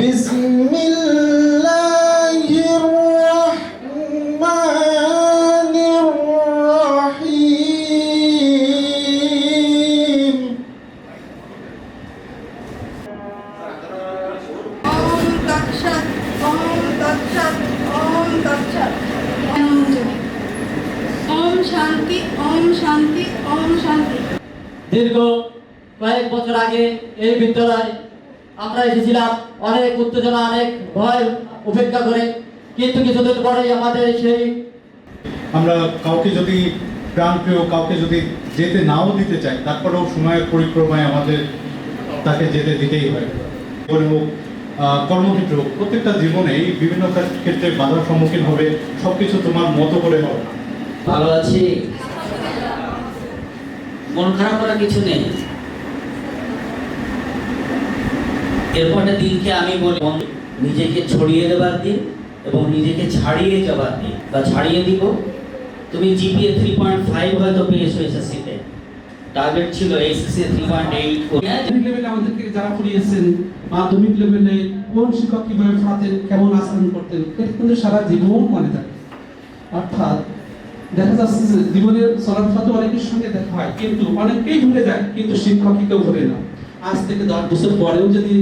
بسم الله الرحمن الرحيم ওম তৎসৎ ওম তৎসৎ ওম তৎসৎ ওম শান্তি ওম শান্তি ওম শান্তি দীর্ঘ কয়েক বছর আগে এই বিদ্যালয়ে আমরা এসেছিলাম অনেক উত্তেজনা অনেক ভয় উপেক্ষা করে। কিন্তু কিছুদিন পরেই আমাদের সেই আমরা কাউকে যদি প্রাণপ্রিয় কাউকে যদি যেতে নাও দিতে চাই তারপরেও সময়ের পরিক্রমায় আমাদের তাকে যেতে দিতেই হয়। জীবনে হোক কর্মক্ষেত্র হোক প্রত্যেকটা জীবনেই বিভিন্ন ক্ষেত্রে বাধার সম্মুখীন হবে সবকিছু তোমার মতো করে হবে। না। ভালো আছি। মন খারাপ করার কিছু নেই। এরপরে দিনকে আমি বলি নিজেকে ছড়িয়ে দেবার দিন এবং নিজেকে ছাড়িয়ে যাবার দিন। বা ছাড়িয়ে দিব। তুমি জিপিএ থ্রি পয়েন্ট ফাইভ হয়তো পেয়েছ এসএসসিতে টার্গেট ছিল এসএসসি থ্রি পয়েন্ট এইট লেভেলে আমাদেরকে যারা পড়িয়েছেন, মাধ্যমিক লেভেলে কোন শিক্ষক কীভাবে পড়াতেন, কেমন আচরণ করতেন, এটা কিন্তু সারা জীবন মনে থাকে। অর্থাৎ দেখা যাচ্ছে যে জীবনের চলাফেরা অনেকের সঙ্গে দেখা হয়, কিন্তু অনেকেই ভুলে যায়, কিন্তু শিক্ষকই কেউ ভুলে না। আজ থেকে দশ বছর পরেও যদি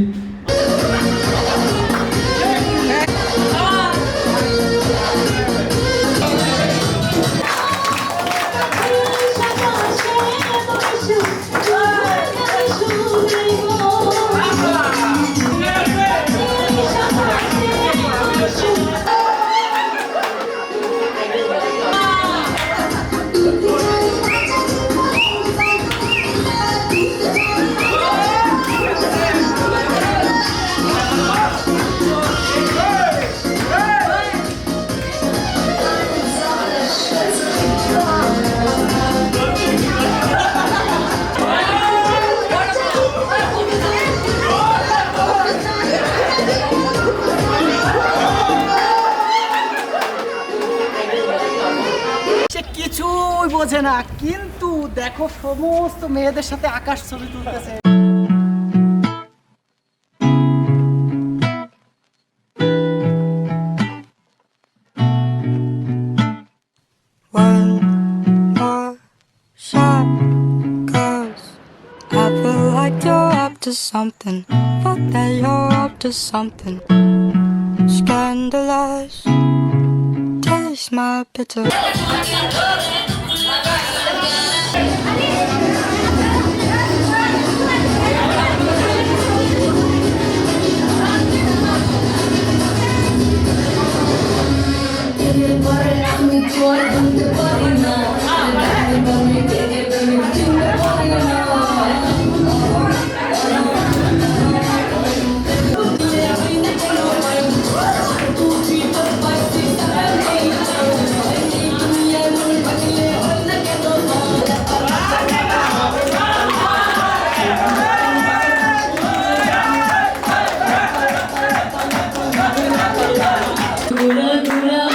বোঝে না কিন্তু দেখো সমস্ত মেয়েদের সাথে আকাশ ছবি তুলতেছে One more shot, cause I feel like you're up to something. Thought that you're up to something. Scandalous, taste my bitter. Gura Gura